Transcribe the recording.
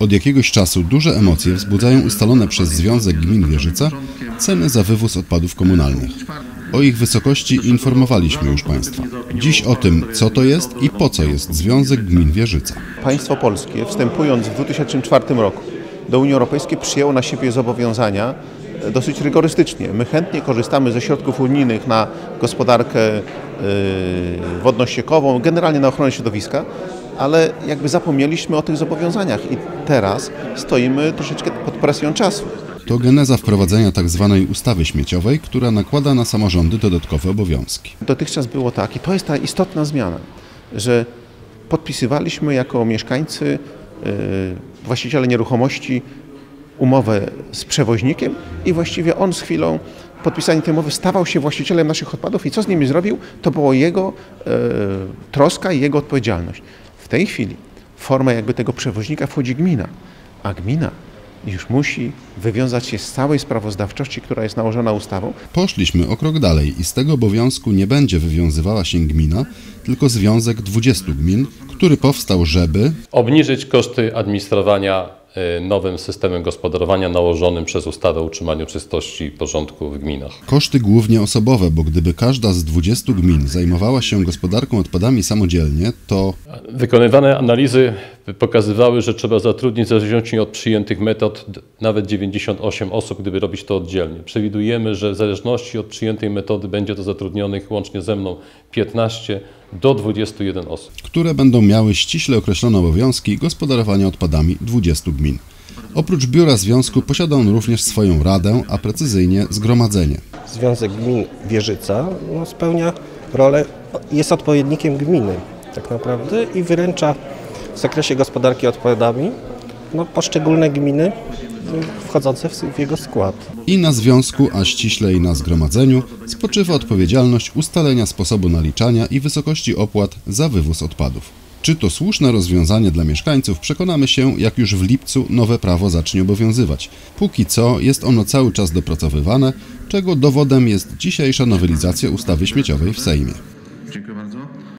Od jakiegoś czasu duże emocje wzbudzają ustalone przez Związek Gmin Wieżyca ceny za wywóz odpadów komunalnych. O ich wysokości informowaliśmy już Państwa. Dziś o tym, co to jest i po co jest Związek Gmin Wieżyca. Państwo polskie, wstępując w 2004 roku do Unii Europejskiej, przyjęło na siebie zobowiązania e, dosyć rygorystycznie. My chętnie korzystamy ze środków unijnych na gospodarkę yy, wodno-ściekową, generalnie na ochronę środowiska, ale jakby zapomnieliśmy o tych zobowiązaniach i teraz stoimy troszeczkę pod presją czasu. To geneza wprowadzenia tzw. ustawy śmieciowej, która nakłada na samorządy dodatkowe obowiązki. Dotychczas było tak i to jest ta istotna zmiana, że podpisywaliśmy jako mieszkańcy, yy, właściciele nieruchomości umowę z przewoźnikiem i właściwie on z chwilą podpisania tej umowy stawał się właścicielem naszych odpadów i co z nimi zrobił, to było jego yy, troska i jego odpowiedzialność. W tej chwili w formę jakby tego przewoźnika wchodzi gmina, a gmina już musi wywiązać się z całej sprawozdawczości, która jest nałożona ustawą. Poszliśmy o krok dalej i z tego obowiązku nie będzie wywiązywała się gmina, tylko związek 20 gmin, który powstał, żeby obniżyć koszty administrowania y, nowym systemem gospodarowania nałożonym przez ustawę o utrzymaniu czystości i porządku w gminach. koszty głównie osobowe, bo gdyby każda z 20 gmin zajmowała się gospodarką odpadami samodzielnie, to Wykonywane analizy pokazywały, że trzeba zatrudnić zależnie od przyjętych metod nawet 98 osób, gdyby robić to oddzielnie. Przewidujemy, że w zależności od przyjętej metody będzie to zatrudnionych łącznie ze mną 15 do 21 osób. które będą miały ściśle określone obowiązki gospodarowania odpadami 20 gmin. Oprócz biura związku posiada on również swoją radę, a precyzyjnie zgromadzenie. Związek Gmin Wieżyca no, spełnia rolę, jest odpowiednikiem gminy tak naprawdę i wyręcza w zakresie gospodarki odpadami no, poszczególne gminy wchodzące w, jego skład. I na związku, a ściślej na zgromadzeniu, spoczywa odpowiedzialność ustalenia sposobu naliczania i wysokości opłat za wywóz odpadów. Czy to słuszne rozwiązanie dla mieszkańców, przekonamy się, jak już w lipcu nowe prawo zacznie obowiązywać. Póki co jest ono cały czas dopracowywane, czego dowodem jest dzisiejsza nowelizacja ustawy śmieciowej w Sejmie.